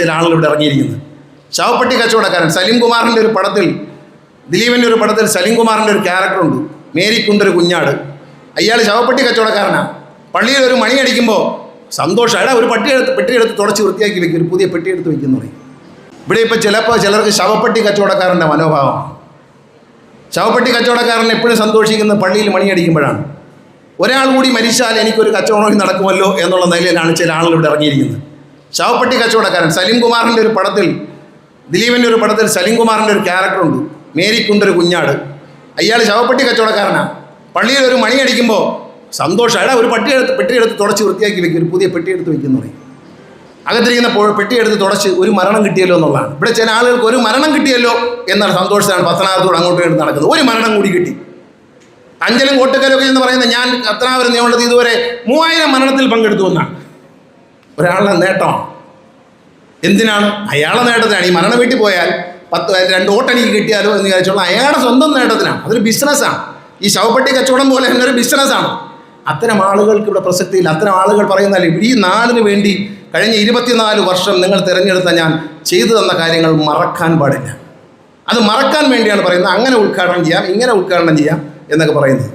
ചില ആളുകൾ ഇവിടെ ഇറങ്ങിയിരിക്കുന്നത് ശവപ്പെട്ടി കച്ചവടക്കാരൻ സലീം കുമാറിന്റെ ഒരു പടത്തിൽ ദിലീപിന്റെ ഒരു പടത്തിൽ സലീം കുമാറിന്റെ ഒരു ക്യാരക്ടറുണ്ട് മേരിക്കുണ്ടൊരു കുഞ്ഞാട്. അയാൾ ശവപ്പെട്ടി കച്ചവടക്കാരനാണ് പള്ളിയിൽ ഒരു മണി അടിക്കുമ്പോൾ സന്തോഷം. അയാൾ ഒരു പട്ടി എടുത്ത് പെട്ടി എടുത്ത് തുടച്ച് വൃത്തിയാക്കി വെക്കും ഒരു പുതിയ പെട്ടി എടുത്ത് വെക്കുന്നു ഇവിടെ ഇപ്പോൾ ചിലപ്പോൾ ചിലർക്ക് ശവപ്പെട്ടി കച്ചവടക്കാരന്റെ മനോഭാവമാണ് ശവപ്പെട്ടി കച്ചവടക്കാരൻ എപ്പോഴും സന്തോഷിക്കുന്നത് പള്ളിയിൽ മണിയടിക്കുമ്പോഴാണ് ഒരാൾ കൂടി മരിച്ചാൽ എനിക്കൊരു കച്ചവടം നടക്കുമല്ലോ എന്നുള്ള നിലയിലാണ് ചില ആളുകൾ ഇവിടെ ഇറങ്ങിയിരിക്കുന്നത്. ശവപ്പെട്ടി കച്ചവടക്കാരൻ സലീം കുമാറിന്റെ ഒരു പടത്തിൽ ദിലീപിന്റെ ഒരു പടത്തിൽ സലീം കുമാറിന്റെ ഒരു ക്യാരക്ടറുണ്ട് മേരിക്കുണ്ടൊരു കുഞ്ഞാട്. അയാൾ ശവപ്പെട്ടി കച്ചവടക്കാരനാണ് പള്ളിയിൽ ഒരു മണി അടിക്കുമ്പോൾ സന്തോഷം. അയാൾ ഒരു പട്ടി എടുത്ത് പെട്ടി എടുത്ത് തുടച്ച് വൃത്തിയാക്കി വെക്കും. ഒരു പുതിയ പെട്ടി എടുത്ത് വെക്കുന്നു പറയും. അകത്തിരിക്കുന്ന പെട്ടി എടുത്ത് തുടച്ച് ഒരു മരണം കിട്ടിയല്ലോ എന്നുള്ളതാണ്. ഇവിടെ ചില ആളുകൾക്ക് ഒരു മരണം കിട്ടിയല്ലോ എന്നാണ് സന്തോഷത്തിലാണ് പത്തനാപുരത്തോട് അങ്ങോട്ടും ഇങ്ങോട്ടും നടക്കുന്നത്. ഒരു മരണം കൂടി കിട്ടി. അഞ്ചലും കോട്ടക്കലൊക്കെ എന്ന് പറയുന്ന ഞാൻ പത്തനാപുരം നിയമത്തിൽ ഇതുവരെ മൂവായിരം മരണത്തിൽ പങ്കെടുത്തു എന്നാണ്. ഒരാളുടെ നേട്ടമാണ് എന്തിനാണ്? അയാളുടെ നേട്ടത്തിനാണ്. ഈ മരണം വീട്ടിൽ പോയാൽ പത്ത് രണ്ട് ഓട്ടെനിക്ക് കിട്ടിയാലോ എന്ന് വിചാരിച്ചോളാം അയാളുടെ സ്വന്തം നേട്ടത്തിനാണ്. അതൊരു ബിസിനസ്സാണ് ഈ ശവപ്പെട്ടി കച്ചവടം പോലെ തന്നെ ഒരു ബിസിനസ്സാണ് അത്തരം ആളുകൾക്ക് ഇവിടെ പ്രസക്തിയില്ല. അത്തരം ആളുകൾ പറയുന്നാൽ ഈ നാടിന് വേണ്ടി കഴിഞ്ഞ ഇരുപത്തിനാല് വർഷം നിങ്ങൾ തിരഞ്ഞെടുത്ത ഞാൻ ചെയ്തു തന്ന കാര്യങ്ങൾ മറക്കാൻ പാടില്ല. അത് മറക്കാൻ വേണ്ടിയാണ് പറയുന്നത്. അങ്ങനെ ഉദ്ഘാടനം ചെയ്യാം ഇങ്ങനെ ഉദ്ഘാടനം ചെയ്യാം എന്നൊക്കെ പറയുന്നത്.